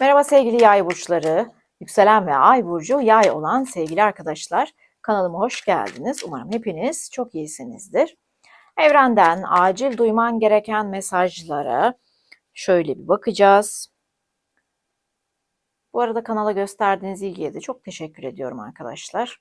Merhaba sevgili yay burçları. Yükselen ve ay burcu yay olan sevgili arkadaşlar. Kanalıma hoş geldiniz. Umarım hepiniz çok iyisinizdir. Evrenden acil duyman gereken mesajlara şöyle bir bakacağız. Bu arada kanala gösterdiğiniz ilgiye de çok teşekkür ediyorum arkadaşlar.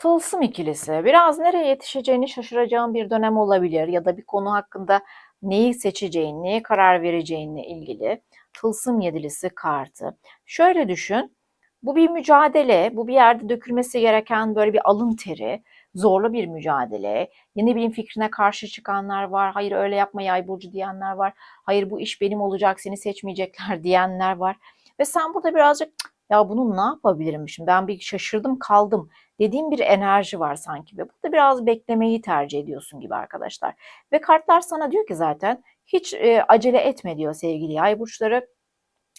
Tılsım ikilisi biraz nereye yetişeceğini şaşıracağın bir dönem olabilir ya da bir konu hakkında neyi seçeceğin, neye karar vereceğinle ilgili tılsım yedilisi kartı. Şöyle düşün, bu bir mücadele, bu bir yerde dökülmesi gereken böyle bir alın teri, zorlu bir mücadele. Yeni bir fikrine karşı çıkanlar var, hayır öyle yapma yay burcu diyenler var, hayır bu iş benim olacak, seni seçmeyecekler diyenler var. Ve sen burada birazcık ya bunu ne yapabilirim ben bir şaşırdım kaldım dediğim bir enerji var sanki ve burada biraz beklemeyi tercih ediyorsun gibi arkadaşlar. Ve kartlar sana diyor ki zaten hiç e, acele etme diyor sevgili yay burçları.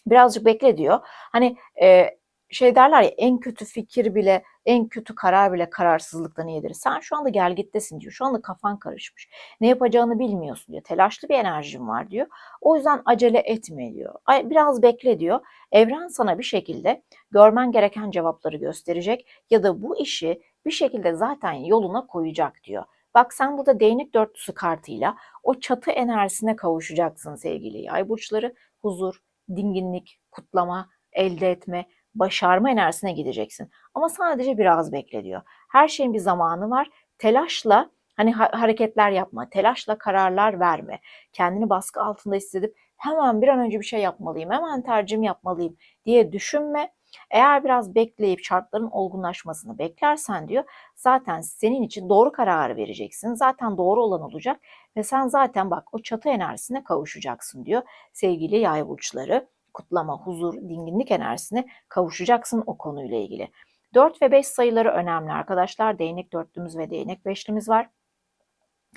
Birazcık bekle diyor. Hani e, şey derler ya en kötü fikir bile, en kötü karar bile kararsızlıktan iyidir. Sen şu anda gelgittesin diyor. Şu anda kafan karışmış. Ne yapacağını bilmiyorsun diyor. Telaşlı bir enerjin var diyor. O yüzden acele etme diyor. Biraz bekle diyor. Evren sana bir şekilde görmen gereken cevapları gösterecek ya da bu işi bir şekilde zaten yoluna koyacak diyor. Bak sen burada değnek dörtlüsü kartıyla o çatı enerjisine kavuşacaksın sevgili yay burçları. Huzur, dinginlik, kutlama, elde etme, başarma enerjisine gideceksin. Ama sadece biraz bekle diyor. Her şeyin bir zamanı var. Telaşla hani hareketler yapma, telaşla kararlar verme. Kendini baskı altında hissedip hemen bir an önce bir şey yapmalıyım, hemen tercihimi yapmalıyım diye düşünme. Eğer biraz bekleyip şartların olgunlaşmasını beklersen diyor zaten senin için doğru kararı vereceksin. Zaten doğru olan olacak ve sen zaten bak o çatı enerjisine kavuşacaksın diyor sevgili yay burçları kutlama, huzur, dinginlik enerjisine kavuşacaksın o konuyla ilgili. 4 ve 5 sayıları önemli arkadaşlar. Değnek dörtlümüz ve değnek beşlimiz var.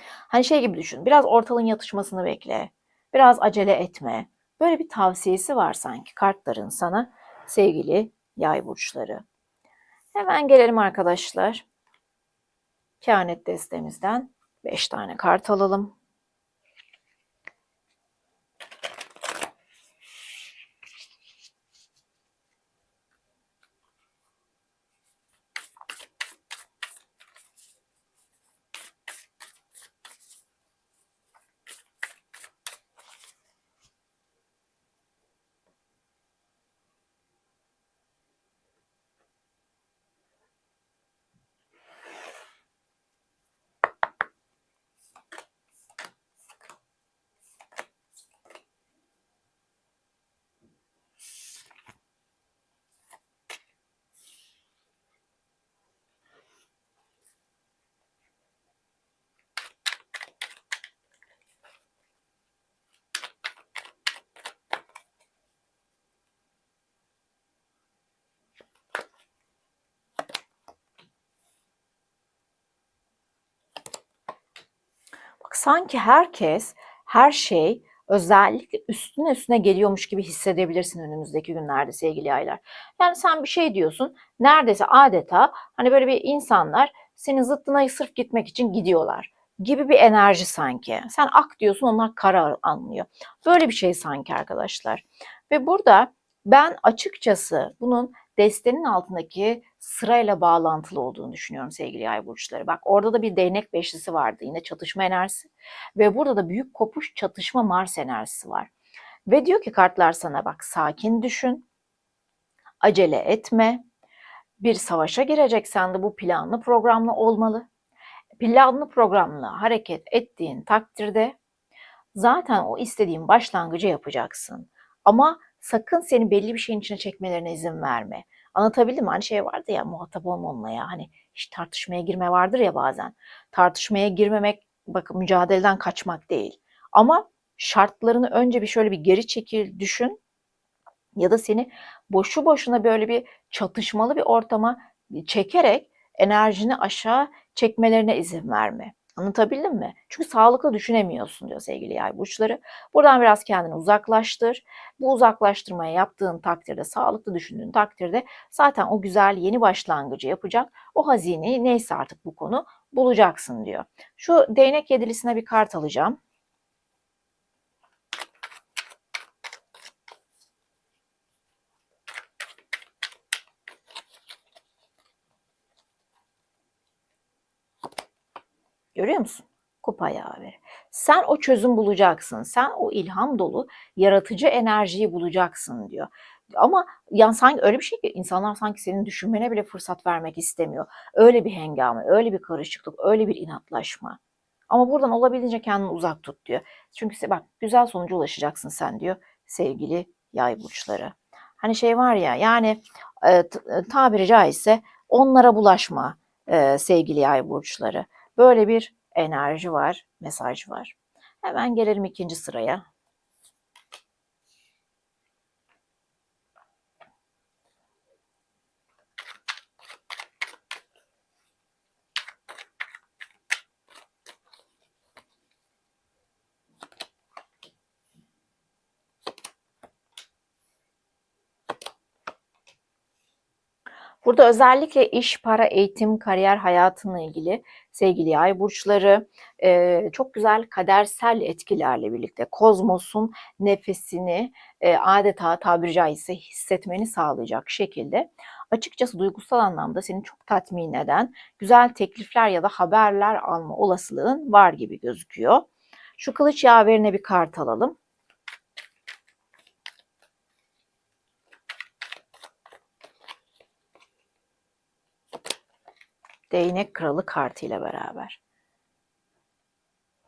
Hani şey gibi düşün. Biraz ortalığın yatışmasını bekle. Biraz acele etme. Böyle bir tavsiyesi var sanki kartların sana sevgili yay burçları. Hemen gelelim arkadaşlar. Kehanet destemizden 5 tane kart alalım. Sanki herkes, her şey özellikle üstüne üstüne geliyormuş gibi hissedebilirsin önümüzdeki günlerde sevgili aylar. Yani sen bir şey diyorsun, neredeyse adeta hani böyle bir insanlar senin zıttına sırf gitmek için gidiyorlar gibi bir enerji sanki. Sen ak diyorsun onlar kara anlıyor. Böyle bir şey sanki arkadaşlar. Ve burada ben açıkçası bunun destenin altındaki sırayla bağlantılı olduğunu düşünüyorum sevgili yay burçları. Bak orada da bir değnek beşlisi vardı yine çatışma enerjisi ve burada da büyük kopuş çatışma Mars enerjisi var. Ve diyor ki kartlar sana bak sakin düşün, acele etme, bir savaşa gireceksen de bu planlı programlı olmalı. Planlı programlı hareket ettiğin takdirde zaten o istediğin başlangıcı yapacaksın. Ama sakın seni belli bir şeyin içine çekmelerine izin verme. Anlatabildim mi? Hani şey vardı ya muhatap olma onunla ya. Hani hiç tartışmaya girme vardır ya bazen. Tartışmaya girmemek bakın mücadeleden kaçmak değil. Ama şartlarını önce bir şöyle bir geri çekil düşün. Ya da seni boşu boşuna böyle bir çatışmalı bir ortama çekerek enerjini aşağı çekmelerine izin verme. Anlatabildim mi? Çünkü sağlıklı düşünemiyorsun diyor sevgili yay burçları. Buradan biraz kendini uzaklaştır. Bu uzaklaştırmayı yaptığın takdirde, sağlıklı düşündüğün takdirde zaten o güzel yeni başlangıcı yapacak. O hazineyi neyse artık bu konu bulacaksın diyor. Şu değnek yedilisine bir kart alacağım. Görüyor musun? Kupa yaveri. Sen o çözüm bulacaksın. Sen o ilham dolu yaratıcı enerjiyi bulacaksın diyor. Ama yani sanki öyle bir şey ki insanlar sanki senin düşünmene bile fırsat vermek istemiyor. Öyle bir hengame, öyle bir karışıklık, öyle bir inatlaşma. Ama buradan olabildiğince kendini uzak tut diyor. Çünkü bak güzel sonuca ulaşacaksın sen diyor sevgili yay burçları. Hani şey var ya yani e, tabiri caizse onlara bulaşma e, sevgili yay burçları. Böyle bir enerji var, mesaj var. Hemen gelelim ikinci sıraya. Burada özellikle iş, para, eğitim, kariyer hayatınla ilgili sevgili yay burçları çok güzel kadersel etkilerle birlikte kozmosun nefesini adeta tabiri caizse hissetmeni sağlayacak şekilde açıkçası duygusal anlamda seni çok tatmin eden güzel teklifler ya da haberler alma olasılığın var gibi gözüküyor. Şu kılıç yaverine bir kart alalım. Değnek Kralı kartıyla beraber.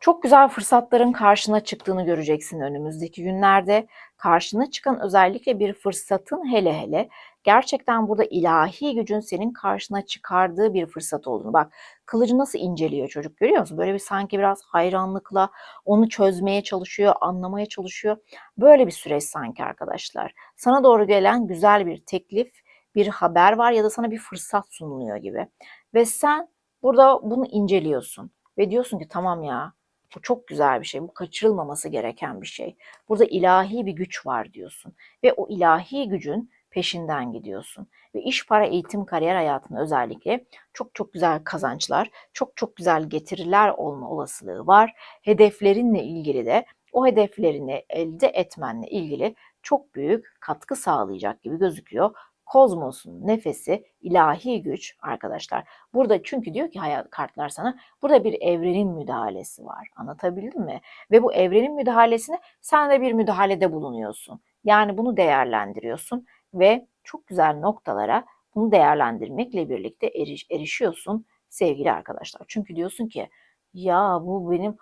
Çok güzel fırsatların karşına çıktığını göreceksin önümüzdeki günlerde. Karşına çıkan özellikle bir fırsatın hele hele gerçekten burada ilahi gücün senin karşına çıkardığı bir fırsat olduğunu. Bak kılıcı nasıl inceliyor çocuk görüyor musun? Böyle bir sanki biraz hayranlıkla onu çözmeye çalışıyor, anlamaya çalışıyor. Böyle bir süreç sanki arkadaşlar. Sana doğru gelen güzel bir teklif, bir haber var ya da sana bir fırsat sunuluyor gibi. Ve sen burada bunu inceliyorsun ve diyorsun ki tamam ya bu çok güzel bir şey. Bu kaçırılmaması gereken bir şey. Burada ilahi bir güç var diyorsun ve o ilahi gücün peşinden gidiyorsun. Ve iş, para, eğitim, kariyer hayatında özellikle çok çok güzel kazançlar, çok çok güzel getiriler olma olasılığı var. Hedeflerinle ilgili de o hedeflerini elde etmenle ilgili çok büyük katkı sağlayacak gibi gözüküyor kozmosun nefesi ilahi güç arkadaşlar. Burada çünkü diyor ki hayat kartlar sana burada bir evrenin müdahalesi var. Anlatabildim mi? Ve bu evrenin müdahalesine sen de bir müdahalede bulunuyorsun. Yani bunu değerlendiriyorsun ve çok güzel noktalara bunu değerlendirmekle birlikte eriş, erişiyorsun sevgili arkadaşlar. Çünkü diyorsun ki ya bu benim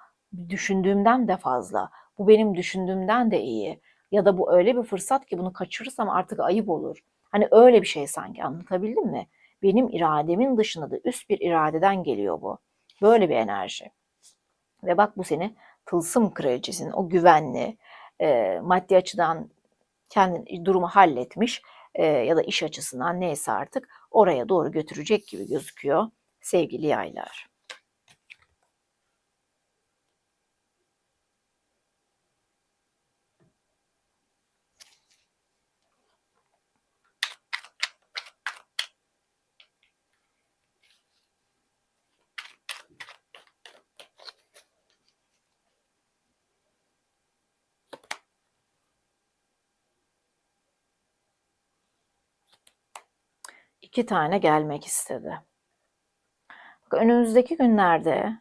düşündüğümden de fazla. Bu benim düşündüğümden de iyi. Ya da bu öyle bir fırsat ki bunu kaçırırsam artık ayıp olur. Hani öyle bir şey sanki anlatabildim mi? Benim irademin dışında da üst bir iradeden geliyor bu. Böyle bir enerji. Ve bak bu seni tılsım kraliçesinin o güvenli, e, maddi açıdan kendi durumu halletmiş e, ya da iş açısından neyse artık oraya doğru götürecek gibi gözüküyor sevgili yaylar. İki tane gelmek istedi. önümüzdeki günlerde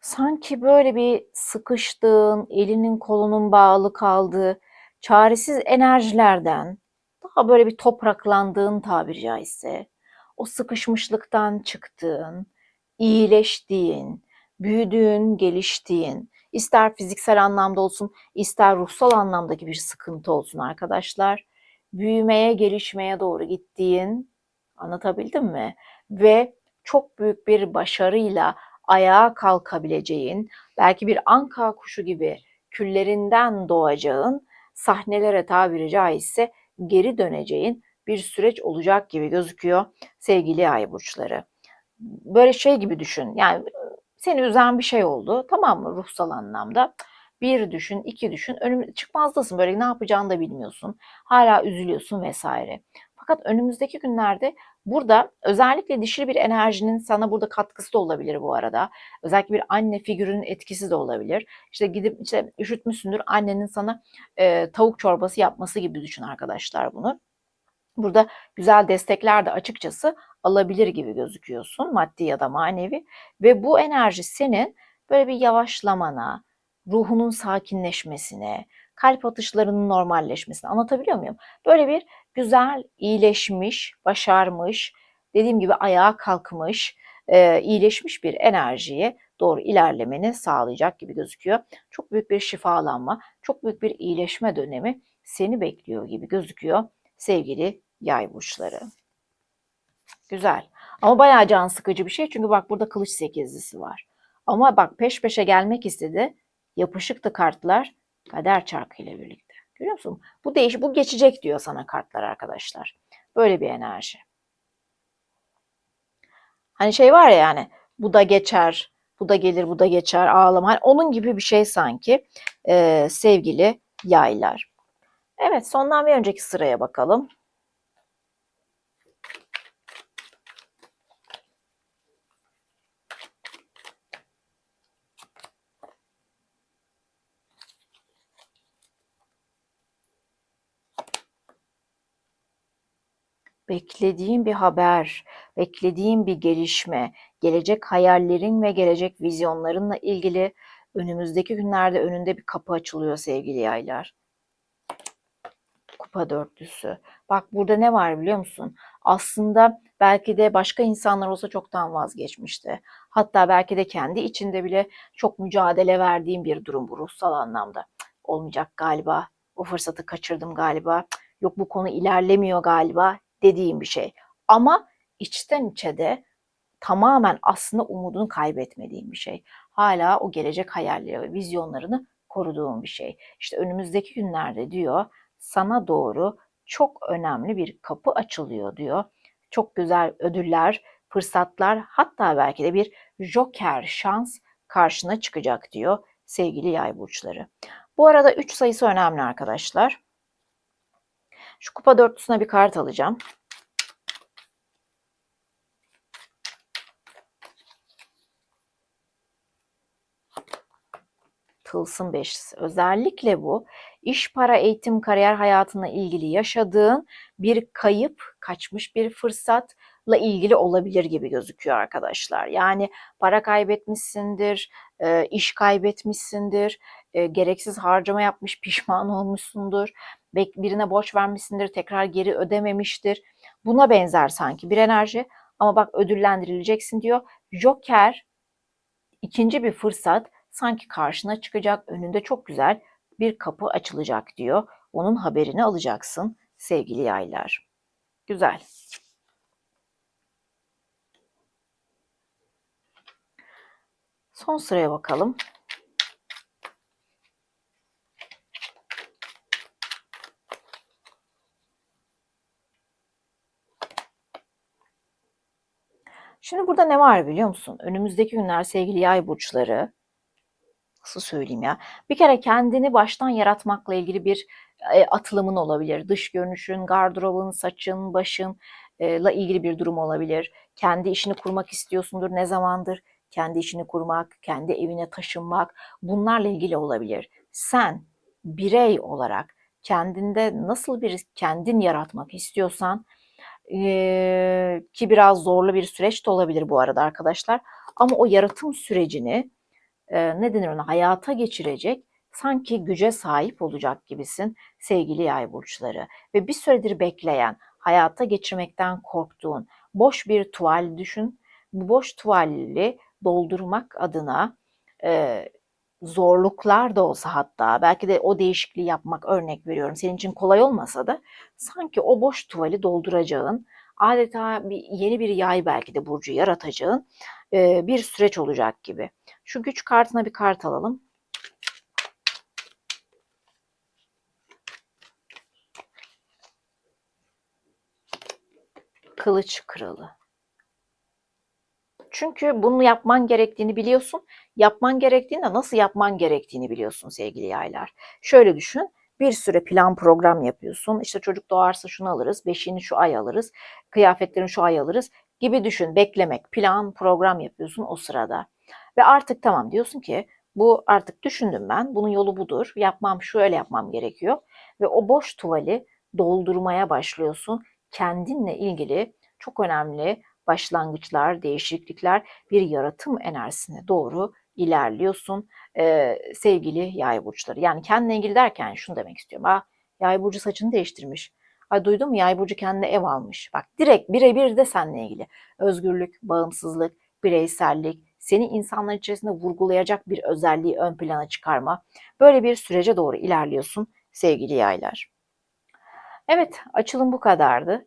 sanki böyle bir sıkıştığın, elinin kolunun bağlı kaldığı, çaresiz enerjilerden daha böyle bir topraklandığın tabiri caizse, o sıkışmışlıktan çıktığın, iyileştiğin, büyüdüğün, geliştiğin, ister fiziksel anlamda olsun, ister ruhsal anlamdaki bir sıkıntı olsun arkadaşlar büyümeye, gelişmeye doğru gittiğin anlatabildim mi? Ve çok büyük bir başarıyla ayağa kalkabileceğin, belki bir anka kuşu gibi küllerinden doğacağın sahnelere tabiri caizse geri döneceğin bir süreç olacak gibi gözüküyor sevgili ay burçları. Böyle şey gibi düşün. Yani seni üzen bir şey oldu tamam mı ruhsal anlamda. Bir düşün, iki düşün. Önüm çıkmazdasın böyle ne yapacağını da bilmiyorsun. Hala üzülüyorsun vesaire. Fakat önümüzdeki günlerde burada özellikle dişil bir enerjinin sana burada katkısı da olabilir bu arada. Özellikle bir anne figürünün etkisi de olabilir. İşte gidip işte üşütmüşsündür annenin sana e, tavuk çorbası yapması gibi düşün arkadaşlar bunu. Burada güzel destekler de açıkçası alabilir gibi gözüküyorsun maddi ya da manevi ve bu enerji senin böyle bir yavaşlamana, ruhunun sakinleşmesine, kalp atışlarının normalleşmesine anlatabiliyor muyum? Böyle bir güzel, iyileşmiş, başarmış, dediğim gibi ayağa kalkmış, e, iyileşmiş bir enerjiye doğru ilerlemeni sağlayacak gibi gözüküyor. Çok büyük bir şifalanma, çok büyük bir iyileşme dönemi seni bekliyor gibi gözüküyor sevgili yay burçları. Güzel. Ama bayağı can sıkıcı bir şey çünkü bak burada kılıç sekizlisi var. Ama bak peş peşe gelmek istedi. Yapışıktı kartlar kader çarkı ile birlikte. Görüyor musun? Bu değiş bu geçecek diyor sana kartlar arkadaşlar. Böyle bir enerji. Hani şey var ya yani bu da geçer, bu da gelir, bu da geçer, ağlama. Hani onun gibi bir şey sanki e, sevgili yaylar. Evet sondan bir önceki sıraya bakalım. Beklediğin bir haber, beklediğin bir gelişme, gelecek hayallerin ve gelecek vizyonlarınla ilgili önümüzdeki günlerde önünde bir kapı açılıyor sevgili yaylar. Kupa dörtlüsü. Bak burada ne var biliyor musun? Aslında belki de başka insanlar olsa çoktan vazgeçmişti. Hatta belki de kendi içinde bile çok mücadele verdiğim bir durum bu ruhsal anlamda. Olmayacak galiba. O fırsatı kaçırdım galiba. Yok bu konu ilerlemiyor galiba dediğim bir şey. Ama içten içe de tamamen aslında umudunu kaybetmediğim bir şey. Hala o gelecek hayalleri ve vizyonlarını koruduğum bir şey. İşte önümüzdeki günlerde diyor sana doğru çok önemli bir kapı açılıyor diyor. Çok güzel ödüller, fırsatlar hatta belki de bir joker şans karşına çıkacak diyor sevgili yay burçları. Bu arada 3 sayısı önemli arkadaşlar. Şu kupa dörtlüsüne bir kart alacağım. Tılsım beşlisi. Özellikle bu iş, para, eğitim, kariyer hayatına ilgili yaşadığın bir kayıp, kaçmış bir fırsatla ilgili olabilir gibi gözüküyor arkadaşlar. Yani para kaybetmişsindir, e, iş kaybetmişsindir, e, gereksiz harcama yapmış, pişman olmuşsundur, birine borç vermişsindir, tekrar geri ödememiştir. Buna benzer sanki bir enerji ama bak ödüllendirileceksin diyor. Joker ikinci bir fırsat sanki karşına çıkacak, önünde çok güzel bir kapı açılacak diyor. Onun haberini alacaksın sevgili yaylar. Güzel. Son sıraya bakalım. Şimdi burada ne var biliyor musun? Önümüzdeki günler sevgili yay burçları nasıl söyleyeyim ya? Bir kere kendini baştan yaratmakla ilgili bir e, atılımın olabilir. Dış görünüşün, gardırobun, saçın, başın ile ilgili bir durum olabilir. Kendi işini kurmak istiyorsundur. Ne zamandır? Kendi işini kurmak, kendi evine taşınmak bunlarla ilgili olabilir. Sen birey olarak kendinde nasıl bir kendin yaratmak istiyorsan e, ki biraz zorlu bir süreç de olabilir bu arada arkadaşlar. Ama o yaratım sürecini e, ne denir ona hayata geçirecek sanki güce sahip olacak gibisin sevgili yay burçları. Ve bir süredir bekleyen, hayata geçirmekten korktuğun boş bir tuval düşün. Bu boş tuvali doldurmak adına e, zorluklar da olsa hatta belki de o değişikliği yapmak örnek veriyorum senin için kolay olmasa da sanki o boş tuvali dolduracağın adeta bir yeni bir yay belki de burcu yaratacağın e, bir süreç olacak gibi. Şu güç kartına bir kart alalım. Kılıç kralı. Çünkü bunu yapman gerektiğini biliyorsun. Yapman gerektiğinde nasıl yapman gerektiğini biliyorsun sevgili yaylar. Şöyle düşün. Bir süre plan program yapıyorsun. İşte çocuk doğarsa şunu alırız, beşiğini şu ay alırız, kıyafetlerini şu ay alırız gibi düşün. Beklemek, plan, program yapıyorsun o sırada. Ve artık tamam diyorsun ki bu artık düşündüm ben. Bunun yolu budur. Yapmam şöyle yapmam gerekiyor. Ve o boş tuvali doldurmaya başlıyorsun. kendinle ilgili çok önemli başlangıçlar, değişiklikler, bir yaratım enerjisine doğru ilerliyorsun ee, sevgili yay burçları. Yani kendine ilgili derken şunu demek istiyorum. Ha, yay burcu saçını değiştirmiş. Ay duydun mu yay burcu kendine ev almış. Bak direkt birebir de seninle ilgili. Özgürlük, bağımsızlık, bireysellik, seni insanlar içerisinde vurgulayacak bir özelliği ön plana çıkarma. Böyle bir sürece doğru ilerliyorsun sevgili yaylar. Evet, açılım bu kadardı.